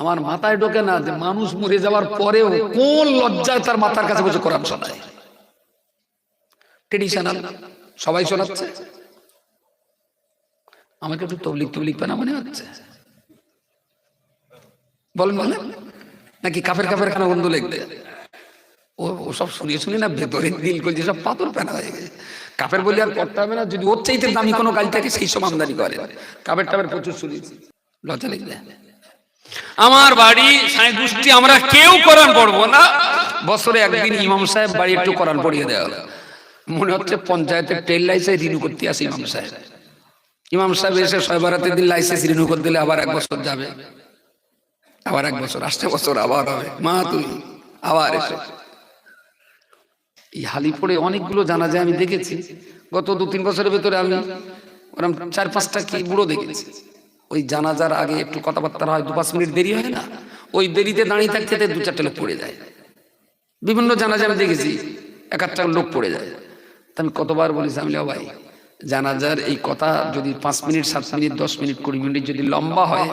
আমার মাথায় ঢোকে না যে মানুষ মরে যাওয়ার পরেও কোন লজ্জায় তার মাথার কাছে বসে কোরআন শোনায়? ট্রেডিশনাল সবাই শোনাচ্ছে? আমাকে একটু তবলিক তবলিক পানা মনে হচ্ছে। বলেন বলেন। নাকি কাফের কাফের খানা বন্ধু লিখবে? ও সব শুনিয়ে শুনি না ভেতরে দিল করছে সব পাথর পেনা হয়ে গেছে। কাপের বলি আর করতে হবে না, যদি ওর চাইতে দামি কোনো গাড়ি থাকে, সেই সব আমদানি করে। কাপের টাপের প্রচুর শুনিয়েছি লজ্জা লিখবে আমার বাড়ি সাঁই গোষ্ঠী, আমরা কেউ কোরআন পড়ব না। বছরে একদিন ইমাম সাহেব বাড়ি একটু কোরআন পড়িয়ে দেওয়া মনে হচ্ছে পঞ্চায়েতের টেল লাইসেন্স রিনিউ করতে আসে ইমাম সাহেব। ইমাম সাহেব এসে ছয় বারাতের দিন লাইসেন্স রিনিউ করে দিলে আবার এক বছর যাবে। আবার এক বছর, আসতে বছর আবার হবে। মা, তুই আবার এসে। এই হালি পড়ে অনেকগুলো জানা যায় আমি দেখেছি। গত দু তিন বছরের ভেতরে আমি ওরকম চার পাঁচটা কি বুড়ো দেখেছি। ওই জানাজার আগে একটু কথাবার্তা হয় দু পাঁচ মিনিট দেরি হয় না? ওই দেরিতে দাঁড়িয়ে থাকতে দু চারটে লোক পড়ে যায়। বিভিন্ন জানাজা আমি দেখেছি এক একটা লোক পড়ে যায়। আমি কতবার বলেছি আমি বলি, "ও ভাই জানাজার এই কথা যদি পাঁচ মিনিট সাত মিনিট দশ মিনিট কুড়ি মিনিট যদি লম্বা হয়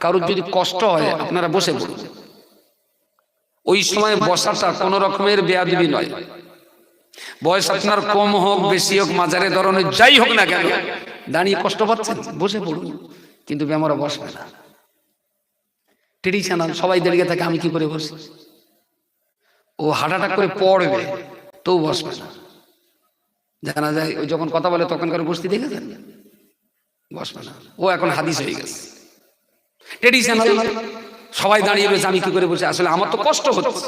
কারোর যদি কষ্ট হয় আপনারা বসে পড়ুন। ওই সময় বসাটা কোনো রকমের বেয়াদবি নয়। বয়স আপনার কম হোক বেশি হোক মাঝারে ধরনের যাই হোক না কেন দাঁড়িয়ে কষ্ট পাচ্ছেন বসে পড়ুন। কিন্তু ব্যামারা বসবে না। ট্রেডিশনাল সবাই দাঁড়িয়ে থাকে, আমি কি করে বসি? ও হাঁটাটা করে পড়বে তো বসবে না। জানা যায় ওই যখন কথা বলে তখন করে বসতে দেখেছেন? বসবে না। ও এখন হাদিস হয়ে গেছে। ট্রেডিশনাল সবাই দাঁড়িয়ে রয়েছে, আমি কি করে বসে? আসলে আমার তো কষ্ট হচ্ছে।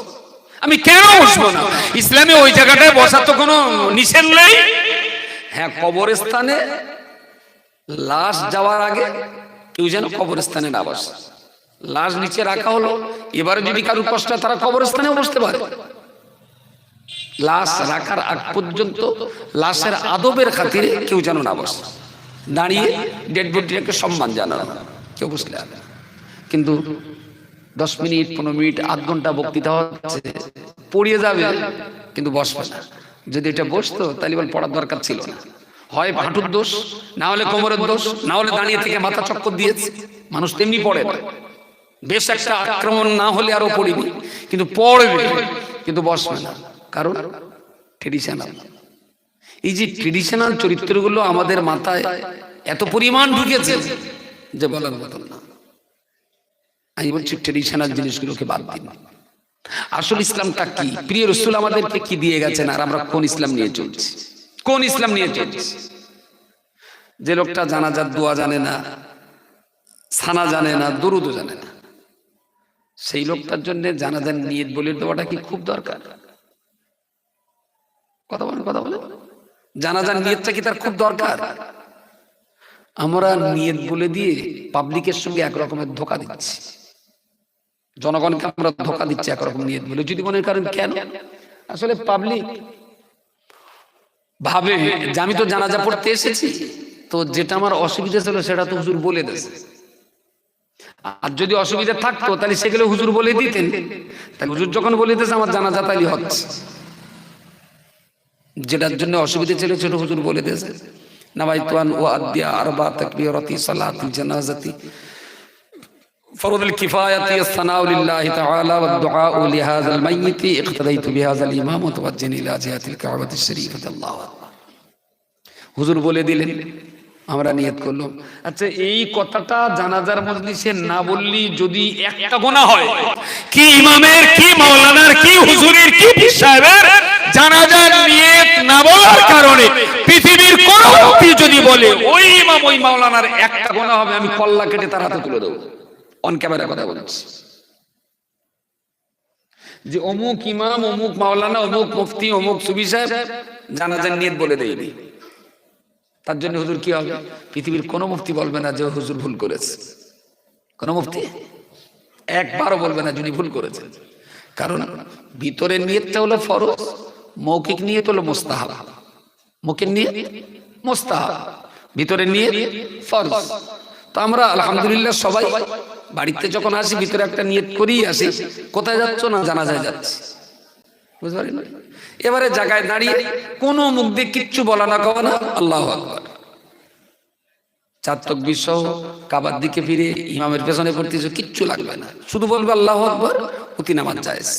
আমি কেন বসবো না? ইসলামে ওই জায়গাটায় বসার তো কোনো নিষেধ নেই। হ্যাঁ কবরস্থানে লাশ যাওয়ার আগে কেউ যেন কবরস্থানে না বসে। লাশ নিচে রাখা হলো, এবারে যদি কারও কষ্ট তারা কবরস্থানেও বসতে পারে। লাশ রাখার আগ পর্যন্ত লাশের আদবের খাতিরে কেউ যেন না বসে। দাঁড়িয়ে ডেড বডিটাকে সম্মান জানানো কেউ বসলে কিন্তু দশ মিনিট, পনেরো মিনিট, আধ ঘণ্টা বক্তৃতা হচ্ছে, পড়িয়ে যাবে, কিন্তু বসবে না। যদি এটা বসতো, তাহলে বল পড়ার দরকার ছিল না। হয় হাঁটুর দোষ, না হলে কোমরের দোষ, না হলে দাঁড়িয়ে থেকে মাথা চক্কর দিয়েছে। মানুষ তেমনি পড়ে। না বেশ একটা আক্রমণ না হলে আরও পড়িনি কিন্তু পড়বে, কিন্তু বসবে না। কারণ ট্রেডিশনাল এই যে ট্রেডিশনাল চরিত্রগুলো আমাদের মাথায় এত পরিমাণ ঢুকেছে যে বলার মতন না। আমি বলছি ট্রেডিশনাল জিনিসগুলোকে বাদ দিন। আসল ইসলামটা কি? প্রিয় রসুল আমাদেরকে কি দিয়ে গেছেন? আর আমরা কোন ইসলাম নিয়ে চলছি? কোন ইসলাম নিয়ে চলছি? যে লোকটা জানা জানাজার দোয়া জানে না, সানা জানে না, দরুদও জানে না। সেই লোকটার জন্য জানাজার নিয়ত বলে দেওয়াটা কি খুব দরকার? কথা বলেন কথা বলেন। জানাজার নিয়তটা কি তার খুব দরকার? আমরা নিয়ত বলে দিয়ে পাবলিকের সঙ্গে এক রকমের ধোকা দিচ্ছি। জনগণকে আমরা ধোকা দিচ্ছি একরকম নিয়ত বলে। যদি মনে করেন কেন? আসলে পাবলিক ভাবে যে আমি তো জানাজা পড়তে এসেছি তো যেটা আমার অসুবিধা ছিল সেটা তো হুজুর বলে দিয়েছে আর যদি অসুবিধা থাকতো তাহলে সেগুলো হুজুর বলে দিতেন। তাহলে হুজুর যখন বলে দিয়েছে আমার জানাজা তাহলে হচ্ছে। যেটার জন্য অসুবিধা ছিল সেটা হুজুর বলে দিয়েছে নাবাইতুয়ান ও আদ্যা আরবা তাকবীরাতি সালাতি জানাজাতি। فرض الكفاية الثناء لله تعالى والدعاء لهذا الميت اقتديت بهذا الإمام متوجها إلى جهة الكعبة الشريفة الله أكبر হুজুর বলে দিলেন আমরা নিয়ত করলাম আচ্ছা এই কথাটা জানাজার মজলিসে না বললি যদি একটা গোনা হয় কি ইমামের কি মাওলানার কি হুজুরের কি পীর সাহেবের জানাজার নিয়ত না বলার কারণে পৃথিবীর কোন ব্যক্তি যদি বলে ওই ইমাম ওই মাওলানার একটা গোনা হবে আমি কল্লা কেটে তার হাতে তুলে দেবো অন ক্যামেরা কথা বলছি। যে অমুক ইমাম, অমুক মাওলানা, অমুক মুফতি, অমুক সুবি সাহেব জানাজার নিয়ত বলে দেয়নি। তার জন্য হুজুর কি হবে? পৃথিবীর কোনো মুফতি বলবে না যে হুজুর ভুল করেছে। কোন মুফতি? একবারও বলবে না যিনি ভুল করেছেন। কারণ ভিতরের নিয়তটা হলো ফরজ, মৌখিক নিয়ত হলো মোস্তাহাব। মুখের নিয়ত? মোস্তাহাব। ভিতরের নিয়ত? ফরজ। তো আমরা আলহামদুলিল্লাহ সবাই বাড়িতে যখন আসি, ভিতরে একটা নিয়ত করেই আসি। কোথায় যাচ্ছ না? জানা যায় যাচ্ছে। বুঝতে পারি এবারে জায়গায় দাঁড়িয়ে কোনো মুখ দিয়ে কিচ্ছু বলা না কবা না, আল্লাহ তকবির সহ কাবার দিকে ফিরে ইমামের পেছনে পড়তেছে কিচ্ছু লাগবে না। শুধু বলবে আল্লাহ আকবর অতি নামাজ জায়েজ।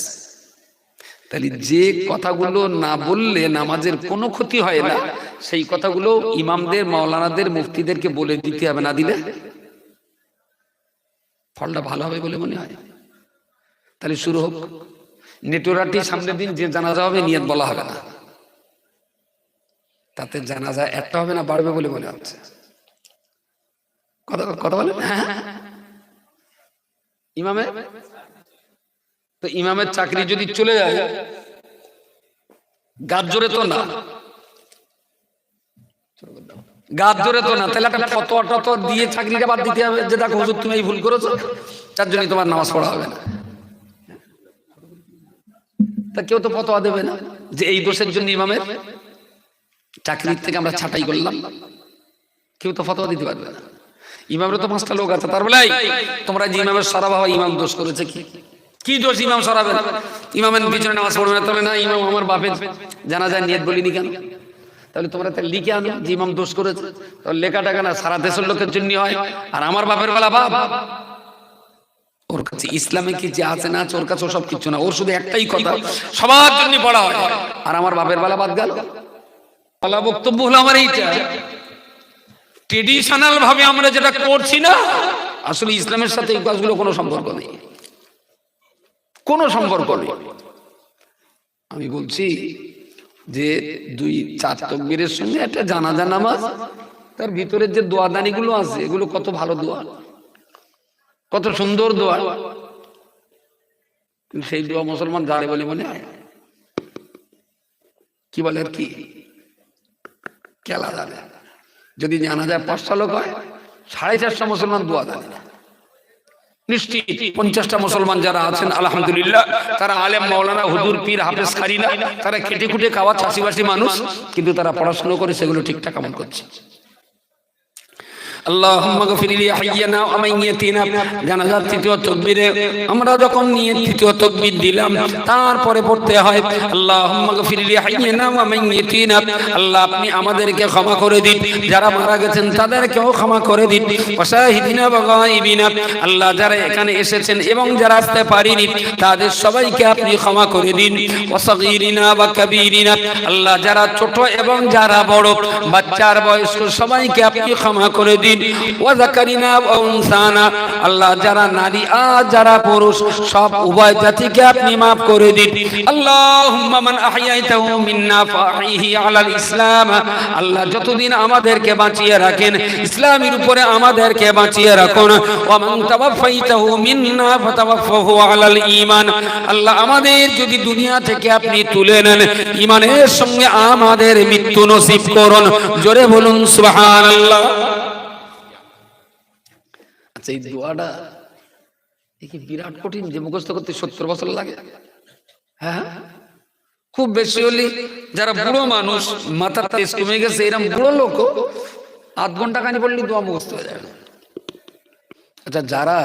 তাহলে যে কথাগুলো না বললে নামাজের কোনো ক্ষতি হয় না, সেই কথাগুলো ইমামদের, মাওলানাদের, মুফতিদেরকে বলে দিতে হবে, না দিলে ফলটা ভালো হবে বলে মনে হয়। তাহলে শুরু হোক। নেটোরাটি সামনের দিন যে জানাজা হবে নিয়ত বলা হবে না। তাতে জানাজা একটা হবে না, বাড়বে বলে মনে হচ্ছে। কথা কথা বলেন? হ্যাঁ ইমামে? তো ইমামের চাকরি যদি চলে যায় গাছ জোরে তো না। গাছ জোরে তো না তাহলে একটা ফটো টটো দিয়ে চাকরিটা বাদ দিতে হবে। যে দেখো হুজুর তুমি এই ভুল করেছ তার জন্য তোমার নামাজ পড়া হবে না। তা কেউ তো ফতোয়া দেবে না যে এই দোষের জন্য ইমামের চাকরির থেকে আমরা ছাঁটাই করলাম। কেউ তো ফতোয়া দিতে পারবে না। ইমামের তো পাঁচটা লোক আছে তার বলে তোমরা যে ইমামের সরা বাবা ইমাম দোষ করেছে কি? কি দোষ ইমাম সরাবে ইমামের পিছনে নামাজ পড়বে না তবে না ইমাম আমার বাপের জানা যায় নিয়ত বলিনি কেন? তাহলে তোমরা তাহলে লিখে আনো, যে ইমাম দোষ করেছে। তাহলে লেখাটা কেন? সারা দেশের লোকের জন্য হয়। আর আমার বাপের বেলা বাপ। ওর কাছে ইসলামে কি যে আছে না আছে, ওর কাছে সব কিছু না। ওর শুধু একটাই কথা, সবার জন্য পড়া হয়। আর আমার বাপের বেলা বাদ গেল। বলা বক্তব্য হলো আমার এইটা। ট্রেডিশনাল ভাবে আমরা যেটা করছি না, আসলে ইসলামের সাথে এই কাজগুলো কোনো সম্পর্ক নেই। কোনো সম্পর্ক নেই। আমি বলছি যে দুই চার তকবীরের সঙ্গে একটা জানাজা নামাজ, তার ভিতরে যে দোয়াদানি গুলো আছে, এগুলো কত ভালো দোয়া। কত সুন্দর দোয়া। কিন্তু সেই দোয়া মুসলমান জানে বলে মনে হয়। কি বলে আর কি? কেলা জানে। যদি জানা যায় পাঁচটা লোক হয়, সাড়ে চারশো মুসলমান দোয়া না নিশ্চিত। পঞ্চাশটা মুসলমান যারা আছেন, আলহামদুলিল্লাহ, তারা আলেম মাওলানা, হুজুর, পীর, হাফেজ খারিনা, তারা খেটে খুটে খাওয়া চাষিবাসী মানুষ, কিন্তু তারা পড়াশোনা করে সেগুলো ঠিকঠাক আমল করছে। এখানে এসেছেন এবং যারা আসতে পারেনি, তাদের সবাইকে আপনি ক্ষমা করে দিন। ওয়াসাগীরিনা ওয়া কাবীরিনা। ছোট এবং যারা বড়, বাচ্চার বয়স্ক সবাইকে আপনি ক্ষমা করে দিন। ওয়াজাকারিনা ওয়া উনসানা। আল্লাহ, যারা নারী আর যারা পুরুষ, সব উভয় জাতিকে আপনি maaf করে দিন। আল্লাহুম্মা মান আহয়াইতাহু মিন্না ফাহিহি আলাল ইসলাম। আল্লাহ, যতদিন আমাদেরকে বাঁচিয়ে রাখেন, ইসলামের উপরে আমাদেরকে বাঁচিয়ে রাখুন। ওয়া মান তাওয়াফাইতাহু মিন্না ফাতাওয়াফাহু আলাল ঈমান। আল্লাহ, আমাদের যদি দুনিয়া থেকে আপনি তুলে নেন, ঈমানের সঙ্গে আমাদের মৃত্যু নসিব করুন। জোরে বলুন, সুবহানাল্লাহ। আচ্ছা এই দোয়াটা। কি বিরাট কঠিন যে মুখস্থ করতে সত্তর বছর লাগে। হ্যাঁ? খুব বেশি যারা বুড়ো মানুষ, মাথার কমে গেছে এরকম বুড়ো লোক, আধ ঘণ্টা পড়লে দোয়া মুখস্থ হয়ে যাবে। আচ্ছা যারা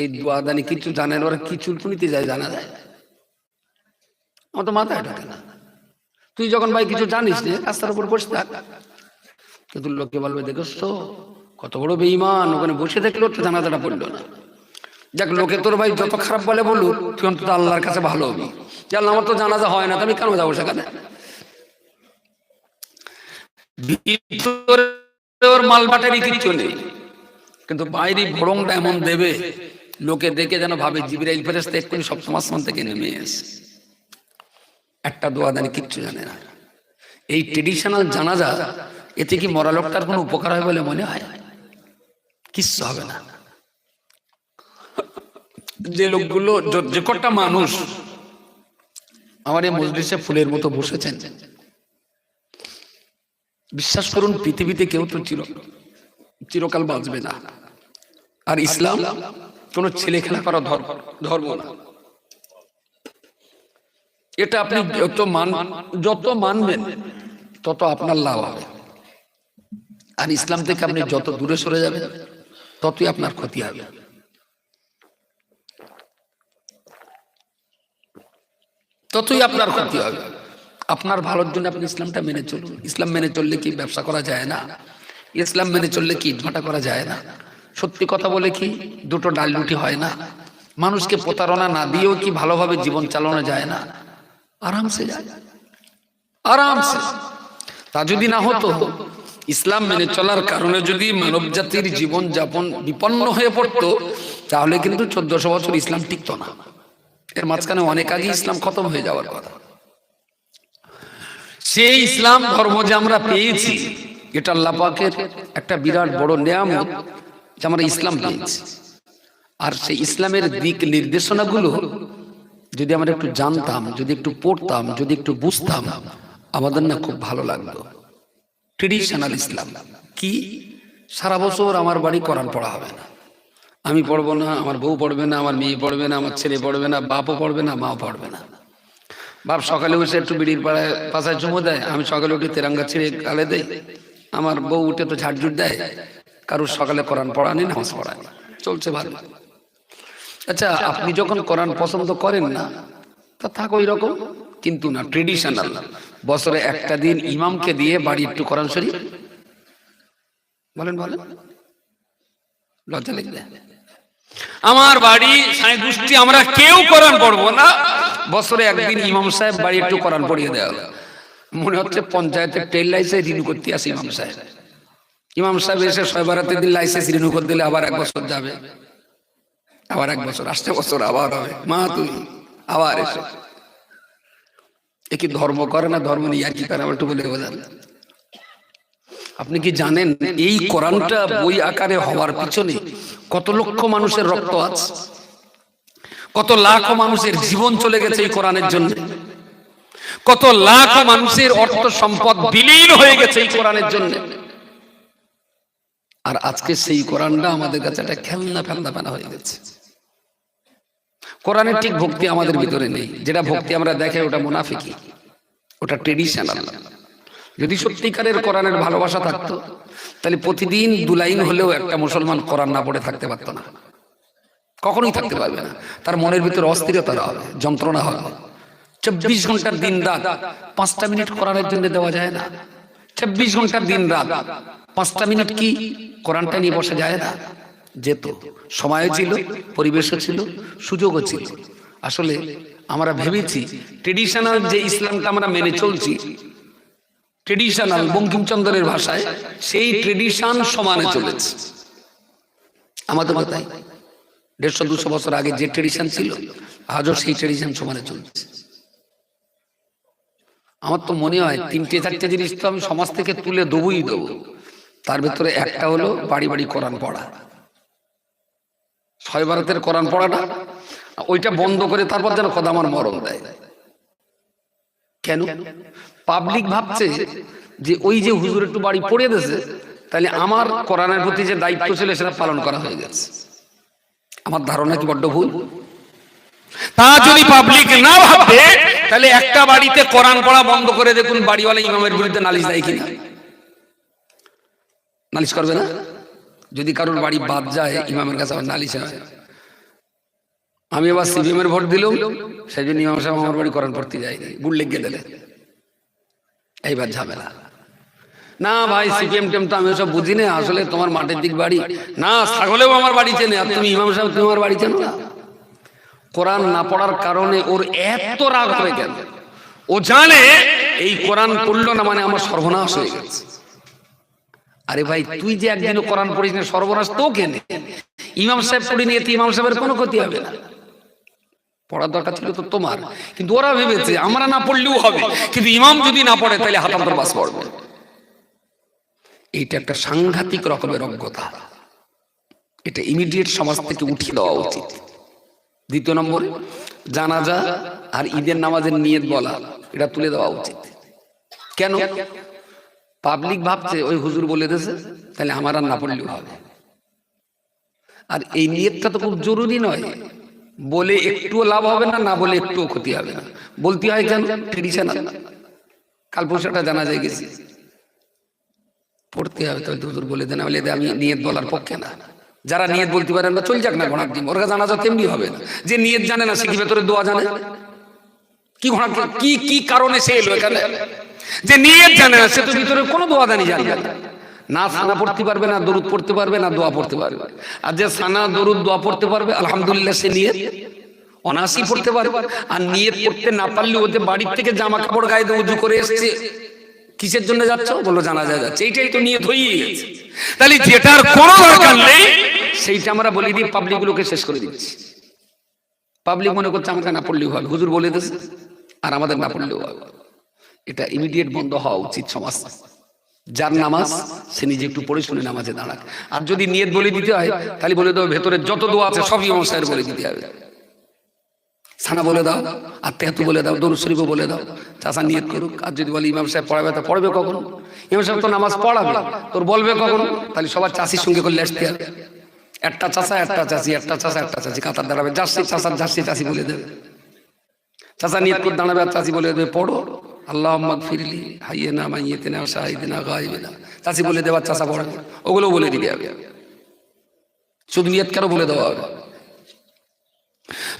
এই দোয়া দানি কিছু জানেন ওরা কি চুলকুনিতে যায় জানা যায়? আমার তো মাথায় ঢোকে না। তুই যখন ভাই কিছু জানিস রাস্তার উপর বসে থাক। কিন্তু লোককে বলবে দেখোস তো কত বড় বেঈমান, ওখানে বসে থাকলে তো জানাজাটা পড়ল না। যাক, লোকে তোর ভাই যত খারাপ বলে বলুক, তুই অন্তত আল্লাহর কাছে ভালো হবি। যে আমার তো জানাজা হয় না, তো আমি কেন যাব সেখানে? ওর মাল বাটারি কিচ্ছু নেই। কিন্তু বাইরে ভরংটা এমন দেবে, লোকে দেখে যেন ভাবে জিবিরাইল ফেরেস্তা এক্ষুনি সব সমাজ থেকে নেমে এসে একটা দোয়া দানি, কিচ্ছু জানে না। এই ট্রেডিশনাল জানাজা, এতে কি মরা লোকটার কোনো উপকার হয় বলে মনে হয়? কিচ্ছু হবে না। যে লোকগুলো, যে কটা মানুষ আমার এই মজলিসে ফুলের মতো বসেছেন, বিশ্বাস করুন, পৃথিবীতে কেউ তো চির, চিরকাল বাঁচবে না। আর ইসলাম কোনো ছেলে খেলা করা ধর্ম ধর্ম না। এটা আপনি যত মান, যত মানবেন, তত আপনার লাভ হবে। আর ইসলাম থেকে আপনি যত দূরে সরে যাবেন ততই আপনার ক্ষতি হবে। ততই আপনার ক্ষতি হবে। আপনার ভালোর জন্য আপনি ইসলামটা মেনে চলুন। ইসলাম মেনে চললে কি ব্যবসা করা যায় না? ইসলাম মেনে চললে কি ইটভাটা করা যায় না? সত্যি কথা বলে কি দুটো ডাল রুটি হয় না? মানুষকে প্রতারণা না দিয়েও কি ভালোভাবে জীবন চালানো যায় না? আরামসে যায়। আরামসে। তা যদি না হতো ইসলাম মেনে চলার কারণে যদি মানব জাতির জীবন যাপন বিপন্ন হয়ে পড়তো, তাহলে কিন্তু চোদ্দশো বছর ইসলাম টিকতো না। এর মাঝখানে অনেক আগে ইসলাম খতম হয়ে যাওয়ার কথা। সেই ইসলাম ধর্ম যে আমরা পেয়েছি, এটা আল্লাহ পাকের একটা বিরাট বড় নিয়ামত যে আমরা ইসলাম পেয়েছি। আর সেই ইসলামের দিক নির্দেশনাগুলো যদি আমরা একটু জানতাম, যদি একটু পড়তাম, যদি একটু বুঝতাম, আমাদের না খুব ভালো লাগতো। ট্রেডিশনাল ইসলাম কি? সারা বছর আমার বাড়ি কোরআন পড়া হবে না। আমি পড়ব না আমার বউ পড়বে না আমার মেয়ে পড়বে না আমার ছেলে পড়বে না বাপও পড়বে না মাও পড়বে না। বাপ সকালে উঠে একটু বিড়ির পাড়ায় পাশায় চুমো দেয় আমি সকালে উঠে তেরাঙ্গা ছিঁড়ে গালে দেই। আমার বউ উঠে তো ঝাড়ঝুট দেয় কারোর সকালে কোরআন পড়ানি নামাজ পড়ানি চলছে ভালো। আচ্ছা আপনি যখন কোরআন পছন্দ করেন না তা থাক ওই রকম কিন্তু না ট্রেডিশনাল বছরে একটা দিন ইমামকে দিয়ে বাড়ি একটু করান শরীফ? বলেন বলেন। লজ্জা লাগবে আমার বাড়ি সাঁই গোষ্ঠী আমরা কেউ করান পড়ব না। বছরে একদিন ইমাম সাহেব বাড়ি একটু করান পড়িয়ে দেওয়া মনে হচ্ছে পঞ্চায়েতের টেল লাইসে রিনিউ করতে আসে ইমাম সাহেব। ইমাম সাহেব এসে ছয় বারাতের দিন লাইসেন্স রিনিউ করে দিলে আবার এক বছর যাবে। আবার এক বছর আসতে বছর আবার হবে। মা তুই আবার এসে। এ ধর্ম করে না ধর্ম নিয়ে কি করে একটু বলে বোঝান? আপনি কি জানেন এই কোরআনটা বই আকারে হওয়ার পিছনে কত লক্ষ মানুষের রক্ত আছে? কত লাখ মানুষের জীবন চলে গেছে এই কোরআনের জন্য? কত লাখ মানুষের অর্থ সম্পদ বিলীন হয়ে গেছে এই কোরআনের জন্য? আর আজকে সেই কোরআনটা আমাদের কাছে একটা খেলনা ফেলনা ফেলা হয়ে গেছে। কোরআনের ঠিক ভক্তি আমাদের ভিতরে নেই। যেটা ভক্তি আমরা দেখে ওটা মুনাফিকি। ওটা ট্রেডিশনাল যদি সত্যিকারের কোরআনের ভালোবাসা থাকতো তাহলে প্রতিদিন দুলাইন হলেও একটা মুসলমান কোরআন না পড়ে থাকতে পারতো না। কখনোই থাকতে পারবে না। তার মনের ভিতরে অস্থিরতা হবে যন্ত্রণা হবে চব্বিশ ঘণ্টার দিন রাত পাঁচটা মিনিট কোরআনের জন্য দেওয়া যায় না। চব্বিশ ঘণ্টার দিন রাত পাঁচটা মিনিট কি কোরআনটা নিয়ে বসে যায় না? যেত। সময় ছিল পরিবেশও ছিল সুযোগও ছিল। আসলে আমরা ভেবেছি ট্রেডিশনাল যে ইসলামটা আমরা মেনে চলছি ট্রেডিশনাল বঙ্কিমচন্দ্রের ভাষায় সেই ট্রেডিশন সমানে চলেছে। আমাদের তাই দেড়শো দুশো বছর আগে যে ট্রেডিশন ছিল আজও সেই ট্রেডিশন সমানে চলছে। আমার তো মনে হয় তিনটে চারটে জিনিস তো আমি সমাজ থেকে তুলে দেবই দেবো। তার ভেতরে একটা হলো বাড়ি বাড়ি কোরআন পড়া। ছয় ভারতের কোরআন পড়াটা, ওইটা বন্ধ করে তারপর যেন কদা আমার মরণ দেয়। কেন? পাবলিক ভাবছে যে ওই যে হুজুর একটু বাড়ি পড়ে দিয়েছে, তাহলে আমার কোরআনের প্রতি যে দায়িত্ব ছিল সেটা পালন করা হয়ে গেছে। আমার ধারণা কি বড্ড ভুল? তা যদি পাবলিক না ভাবে, তাহলে একটা বাড়িতে কোরআন পড়া বন্ধ করে দেখুন বাড়িওয়ালা ইমামের বিরুদ্ধে নালিশ দেয় কিনা। নালিশ করবে না? যদি কারোর বাড়ি বাদ যায়, ইমামের কাছে আবার নালিশ হয়। আমি এবার সিপিএম এর ভোট দিলাম সেই জন্য ইমাম সাহেব আমার বাড়ি কোরআন পড়তে যায়নি বুট লেগে দিলে এইবার ঝামেলা। না ভাই, সিপিএম টেম তো আমি ওসব বুঝি না, আসলে তোমার মাঠের দিক বাড়ি। না, ছাগলেও আমার বাড়ি চেনে, আর তুমি ইমাম সাহেব, তুমি আমার বাড়ি চেনো না। কোরআন না পড়ার কারণে ওর এত রাগ হয়ে গেল ও জানে, এই কোরআন পড়ল না মানে আমার সর্বনাশ হয়ে গেছে। আরে ভাই, তুই যে একদিনও কোরআন পড়িস না, সর্বনাশ তো কেনে ইমাম সাহেব পড়ে নিয়ে ইমাম সাহেবের কোনো ক্ষতি হবে না। পড়ার দরকার ছিল তো তোমার। কিন্তু ওরা ভেবেছে, আমরা না পড়লেও হবে। কিন্তু ইমাম যদি না পড়ে, তাহলে হাতান্তর বাস পড়বে। এইটা একটা সাংঘাতিক রকমের অজ্ঞতা। এটা ইমিডিয়েট সমাজ থেকে উঠিয়ে দেওয়া উচিত। দ্বিতীয় নম্বরে, জানাজা আর ঈদের নামাজের নিয়ত বলা, এটা তুলে দেওয়া উচিত। কেন? পাবলিক ভাবছে, ওই হুজুর বলে দিয়েছে, তাহলে আমার আর না পড়লেও হবে। আর এই নিয়তটা তো খুব জরুরি নয়। বলে একটুও লাভ হবে না না বলে একটুও ক্ষতি হবে না। বলতে হয় কেন ট্রেডিশনাল কাল পরশুটা জানা যায় গেছি। পড়তে হবে তবে হুজুর বলে দেন বলে আমি নিয়ত বলার পক্ষে না। যারা নিয়ত বলতে পারেন না, চল যাক না ঘোড়ার ডিম। ওর জানা যা তেমনি হবে না। যে নিয়ত জানে না, সে কি ভেতরে দোয়া জানে? কি ঘোড়া কি কি কারণে সে এলো এখানে? যে নিয়ত জানে না সে তো ভিতরে কোনো দোয়া দানি জানবে না। না। সানা পড়তে পারবে না দরুদ পড়তে পারবে না দোয়া পড়তে পারবে। আর যে সানা দরুদ দোয়া পড়তে পারবে আলহামদুলিল্লাহ সে নিয়ে অনাসি পড়তে পারবে। আর নিয়ে পড়তে না পারলে ওদের বাড়ির থেকে জামা কাপড় গায়ে দিয়ে উজু করে এসছে কিসের জন্য যাচ্ছ? বলল জানা যায় যাচ্ছে। এইটাই তো নিয়ে হয়েই গেছে। তাহলে যেটার কোনো দরকার নেই সেইটা আমরা বলে দিই পাবলিক গুলোকে শেষ করে দিচ্ছি। পাবলিক মনে করছে আমাকে না পড়লেও হবে। হুজুর বলে দিয়েছে আর আমাদের না পড়লেও হবে। এটা ইমিডিয়েট বন্ধ হওয়া উচিত সমাজ। যার নামাজ সে নিজে একটু পড়ে শুনে নামাজে দাঁড়াক। আর যদি নিয়ত বলে দিতে হয় তাহলে বলে দেবো ভেতরে যত দোয়া আছে সবই সাহেব বলে দিতে হবে। সানা বলে দাও আর তেহাতু বলে দাও দরুদ শরীফও বলে দাও। চাষা নিয়ত করুক আর যদি বলে ইমাম সাহেব পড়াবে তা পড়বে কখন? ইমাম সাহেব তো নামাজ পড়াবে তোর বলবে কখন? তাহলে সবার চাষির সঙ্গে করলে আসতে হবে। একটা চাষা একটা চাষি একটা চাষা একটা চাষি কাতার দাঁড়াবে জার্সি চাষার জার্সি চাষি বলে দেবে। চাষা নিয়ত করে দাঁড়াবে আর চাষি বলে দেবে পড়ো। আল্লাহ আম্মাক ফিরলি হাইয়ে না মাইয়েতে না সাহাইতে না গাইবে না চাষি বলে দেবার চাষা পড়াবে ওগুলো বলে দিবে শুধু নিয়ত কেন বলে দেওয়া হবে।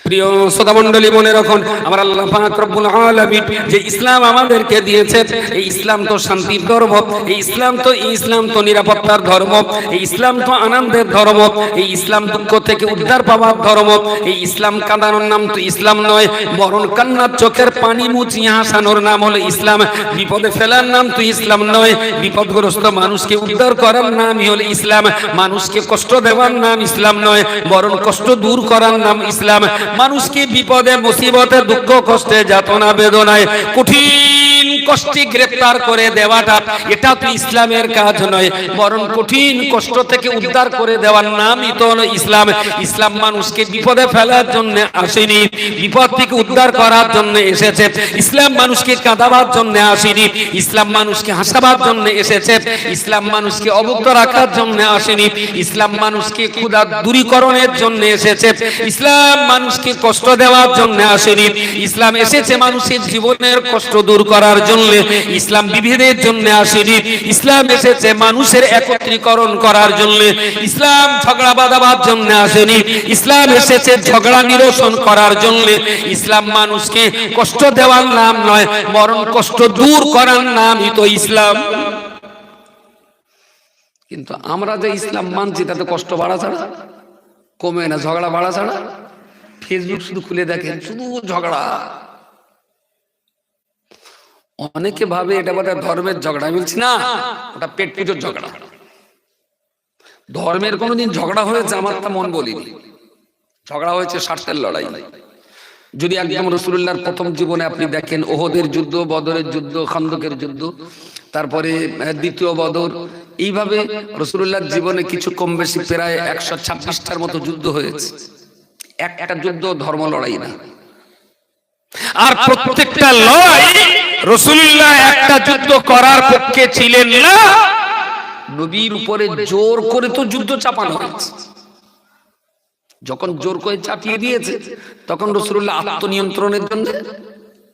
প্রিয় শ্রোতা মণ্ডলী মনে রাখুন, আমার আল্লাহ পাক রব্বুল আলামিন যে ইসলাম আমাদেরকে দিয়েছে, এই ইসলাম তো শান্তির ধর্ম, এই ইসলাম তো ইসলাম তো নিরাপত্তার ধর্ম, এই ইসলাম তো আনন্দের ধর্ম, এই ইসলাম দুঃখ থেকে উদ্ধার পাওয়ার ধর্ম, এই ইসলাম কাঁদানোর নাম তো ইসলাম নয় বরণ কান্নার চোখের পানি মুছিয়ে হাসানোর নাম হলো ইসলাম, বিপদে ফেলার নাম তো ইসলাম নয়, বিপদগ্রস্ত মানুষকে উদ্ধার করার নামই হলো ইসলাম, মানুষকে কষ্ট দেওয়ার নাম ইসলাম নয় বরং কষ্ট দূর করার নাম ইসলাম মানুষকে বিপদে মুসিবতে দুঃখ কষ্টে যাতনা বেদনায় কঠিন কষ্টে গ্রেপ্তার করে দেওয়াটা, এটা তো ইসলামের কাজ নয়, বরং কঠিন কষ্ট থেকে উদ্ধার করে দেওয়ার নামই তো হলো ইসলাম। ইসলাম মানুষকে বিপদে ফেলার জন্য আসেনি, বিপদ থেকে উদ্ধার করার জন্য এসেছে, ইসলাম মানুষকে কাঁদাবার জন্য আসেনি, ইসলাম মানুষকে হাসাবার জন্য এসেছে, ইসলাম মানুষকে অবুক্ত রাখার জন্য আসেনি, ইসলাম মানুষকে ক্ষুধা দূরীকরণের জন্য এসেছে, ইসলাম মানুষকে কষ্ট দেওয়ার জন্য আসেনি, ইসলাম এসেছে মানুষের জীবনের কষ্ট দূর করার জন্য। ইসলাম বিভেদের জন্য আসেনি। ইসলাম এসেছে মানুষের একত্রীকরণ করার জন্য। ইসলাম ঝগড়া বাঁধাবার জন্য আসেনি। ইসলাম এসেছে ঝগড়া নিরসন করার জন্য। ইসলাম মানুষকে কষ্ট দেওয়ার নাম নয়, বরং কষ্ট দূর করার নামই তো ইসলাম। কিন্তু আমরা যে ইসলাম মানছি, তাতে কষ্ট বাড়া ছাড়া, কমে না, ঝগড়া বাড়া ছাড়া। ফেসবুক শুধু খুলে দেখেন, শুধু ঝগড়া। অনেকে ভাবে এটা বোধ ধর্মের ঝগড়া বলছি না, ওটা পেট পুজোর ঝগড়া। ধর্মের কোনোদিন ঝগড়া হয়েছে আমার তা মন বলিনি। ঝগড়া হয়েছে স্বার্থের লড়াই। যদি একদম রসুল্লাহর প্রথম জীবনে আপনি দেখেন, ওহদের যুদ্ধ, বদরের যুদ্ধ, খন্দকের যুদ্ধ, তারপরে দ্বিতীয় বদর, এইভাবে রসুল্লাহর জীবনে কিছু কম বেশি প্রায় একশো ছাব্বিশটার মতো যুদ্ধ হয়েছে। এক একটা যুদ্ধ ধর্ম লড়াই না। আর প্রত্যেকটা লড়াই রসুল্লাহ একটা যুদ্ধ করার পক্ষে ছিলেন না। নবীর উপরে জোর করে তো যুদ্ধ চাপানো হয়েছে। যখন জোর করে চাপিয়ে দিয়েছে, তখন রসুল্লাহ আত্মনিয়ন্ত্রণের জন্য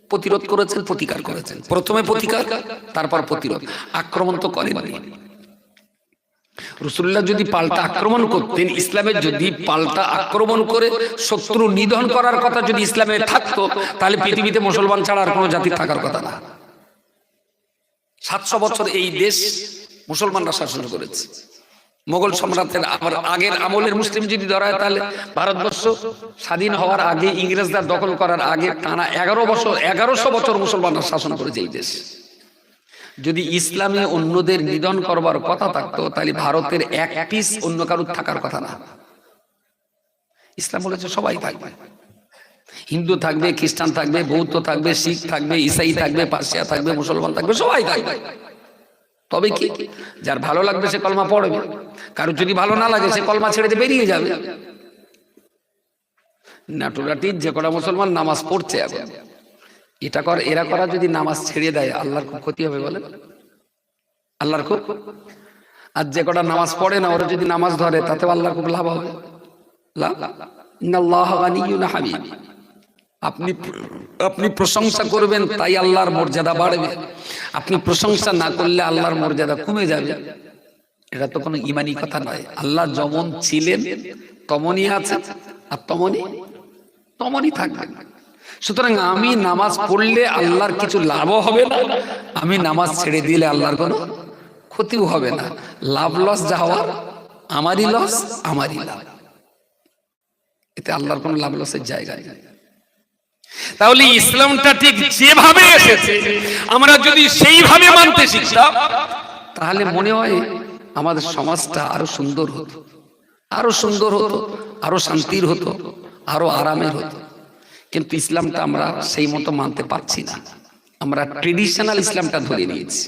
প্রতিরোধ করেছেন, প্রতিকার করেছেন। প্রথমে প্রতিকার, তারপর প্রতিরোধ। আক্রমণ তো করেননি। রসুল্লাহ যদি পাল্টা আক্রমণ করতেন, ইসলামের যদি পাল্টা আক্রমণ করে শত্রু নিধন করার কথা যদি ইসলামে থাকতো, তাহলে পৃথিবীতে মুসলমান ছাড়া আর কোনো জাতি থাকার কথা না। সাতশো বছর এই দেশ মুসলমানরা শাসন করেছে। মোগল সম্রাটের আবার আগের আমলের মুসলিম যদি ধরা হয়, তাহলে ভারতবর্ষ স্বাধীন হওয়ার আগে ইংরেজরা দখল করার আগে টানা এগারো বছর, এগারোশো বছর মুসলমানরা শাসন করেছে এই দেশ। যদি ইসলামে অন্যদের নিধন করবার কথা থাকতো তাহলে ভারতের এক পিস অন্য কারুর থাকার কথা না। ইসলাম বলেছে সবাই থাকবে। হিন্দু থাকবে খ্রিস্টান থাকবে বৌদ্ধ থাকবে শিখ থাকবে ইসাই থাকবে পার্সিয়া থাকবে মুসলমান থাকবে সবাই থাকবে। তবে কি যার ভালো লাগবে সে কলমা পড়বে। কারোর যদি ভালো না লাগে সে কলমা ছেড়ে দিয়ে বেরিয়ে যাবে। নাটুরাটির যে কটা মুসলমান নামাজ পড়ছে এখন এটা কর, এরা করা যদি নামাজ ছেড়ে দেয়, আল্লাহর খুব ক্ষতি হবে বলে আল্লাহর খুব। আর যে কটা নামাজ পড়ে না, ওরা যদি নামাজ ধরে তাতে আল্লাহর খুব লাভ হবে। আপনি আপনি প্রশংসা করবেন, তাই আল্লাহর মর্যাদা বাড়বে। আপনি প্রশংসা না করলে আল্লাহর মর্যাদা কমে যাবে। এটা তো কোনো ইমানি কথা নয়। আল্লাহ যেমন ছিলেন, তমনই আছে। আর তমনই তমনই থাকবেন সুতরাং আমি নামাজ পড়লে আল্লাহর কিছু লাভও হবে না। আমি নামাজ ছেড়ে দিলে আল্লাহর কোনো ক্ষতিও হবে না। লাভ লস যা আমারই লস আমারই লাভ। এতে আল্লাহর কোনো লাভ লসের জায়গা নেই। তাহলে ইসলামটা ঠিক যেভাবে এসেছে, আমরা যদি সেইভাবে মানতে শিখতাম, তাহলে মনে হয় আমাদের সমাজটা আরও সুন্দর হতো। আরও সুন্দর হতো, আরও শান্তির হতো, আরও আরামের হতো। কিন্তু ইসলামটা আমরা সেই মতো মানতে পারছি না। আমরা ট্রেডিশনাল ইসলামটা ধরে নিয়েছি।